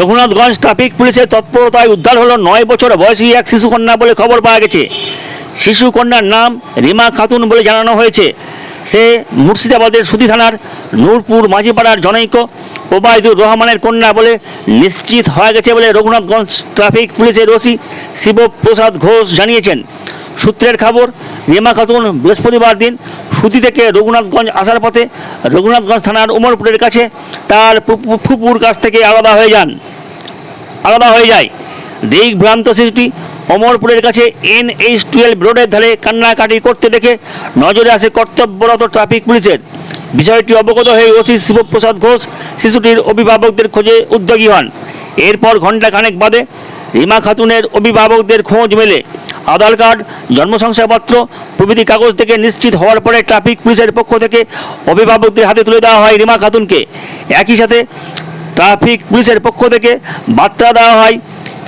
Raghunathganj traffic পুলিশের তৎপরতায় উদ্ধার হলো নয় বছর বয়সী এক শিশুকন্যা বলে খবর পাওয়া গেছে। শিশুকন্যার নাম রিমা খাতুন বলে জানানো হয়েছে। সে মুর্শিদাবাদের সুতি থানার নূরপুর মাঝিপাড়ার জনৈক ওবায়দুর রহমানের কন্যা বলে নিশ্চিত হয়ে গেছে বলে রঘুনাথগঞ্জ ট্রাফিক পুলিশের ওসি শিবপ্রসাদ ঘোষ জানিয়েছেন। সূত্রের খবর, রিমা খাতুন বৃহস্পতিবার দিন সুতি থেকে রঘুনাথগঞ্জ আসার পথে রঘুনাথগঞ্জ থানার উমরপুরের কাছে তার ফুপুর কাছ থেকে আলাদা হয়ে যান। আলাদা হয়ে যায়। দিক ভ্রান্ত শিশুটি অমরপুরের কাছে এন এইচ টুয়েলভ রোডের ধারে কান্নাকাটি করতে দেখে নজরে আসে কর্তব্যরত ট্রাফিক পুলিশের। বিষয়টি অবগত হয়ে ওসি শিবপ্রসাদ ঘোষ শিশুটির অভিভাবকদের খোঁজে উদ্যোগী হন। এরপর ঘণ্টা খানেক বাদে রিমা খাতুনের অভিভাবকদের খোঁজ মেলে। আধার কার্ড জন্ম শংসাপত্র প্রভৃতি কাগজ থেকে নিশ্চিত হওয়ার পরে ট্রাফিক পুলিশের পক্ষ থেকে অভিভাবকদের হাতে তুলে দেওয়া হয় রিমা খাতুনকে। একই সাথে ট্রাফিক পুলিশের পক্ষ থেকে বার্তা দেওয়া হয়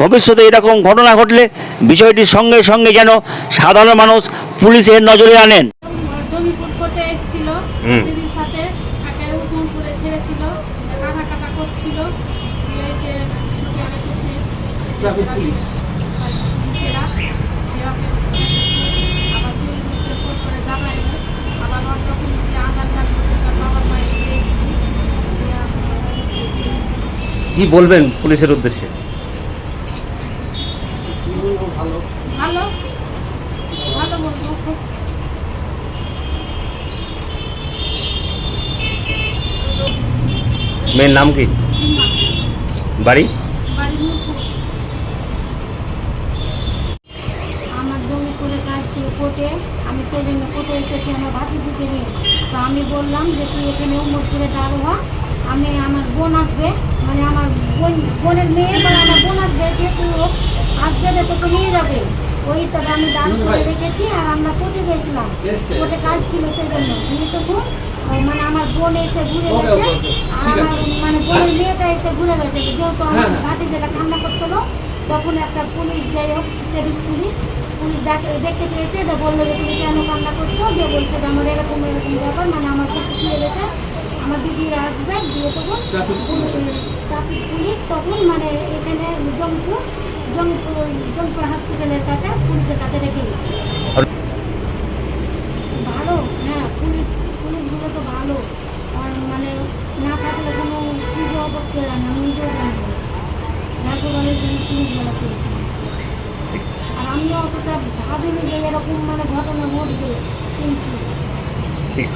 ভবিষ্যতে এরকম ঘটনা ঘটলে বিষয়টির সঙ্গে সঙ্গে যেন সাধারণ মানুষ পুলিশের নজরে আনেন। ট্রাফিক কোর্টে এসেছিল হুম। দিদির সাথে তাকে হুকুম করে ছেড়েছিল কাটা কাটা করছিল দিয়ে এই যে ঢুকে রেখেছে ট্রাফিক পুলিশ। পুলিশেরা এভাবে রেখেছে। আবার সিভিল পুলিশকে ফোন করে জানাইল আবার ওর ডকুমেন্টে আধার কার্ড ভোটার কার্ড বাবার মায়ের দিয়ে এসেছি দিয়ে আমরা এসেছি কি বলবেন পুলিশের উদ্দেশ্যে? মেয়ের নাম কি? বাড়ি? আমার জমি করে কাজ ছিল কোর্টে। আমি সেই জন্য কোর্টে এসেছি আমার ভাতিজিকে নিয়ে। তো আমি বললাম যে তুই এখানে উমর করে দাঁড়ো আমি আমার বোন আসবে মানে আমার বোন বোনের মেয়ে বা আমার বোন আসবে যেহেতু আসবে যে তোকে নিয়ে যাবে। ওই হিসাবে আমি দাঁড় করে রেখেছি আর আমরা কোর্টে গেছিলাম। এসছে, কোর্টে এসছে। কাজ ছিল সেই জন্য। তখন আহ, মানে আমার বোন এসে ঘুরে গেছে। আর আমার মানে বোনের মেয়েটা এসে ঘুরে গেছে। যেহেতু আমার হ্যাঁ, হ্যাঁ। ঘাটে যেটা কান্না করছিল তখন একটা পুলিশ যাই হোক সেদিক পুলিশ পুলিশ দেখে- দেখতে পেয়েছে বলল যে তুমি কেন কান্না করছ? যে বলছে যে আমার এরকম এরকম ব্যাপার মানে আমার কিছু খেয়ে গেছে। আমার দিদিরা আসবে দিয়ে তখন ট্রাফিক পুলিশ। তখন মানে এখানে জমপুর জমপুর জমপুর হসপিটালের কাছে পুলিশের কাছে রেখে গেছে। ভালো হ্যাঁ পুলিশ পুলিশগুলো তো ভালো। আর মানে না থাকলে কোনো কিছু করতে জানে না, আমি নিজেও জানি না। যার কারণে জন্য পুলিশগুলো করেছি। আর আমিও অতটা ভাবিনি যে এরকম মানে ঘটনা ঘটবে। কিন্তু ঠিক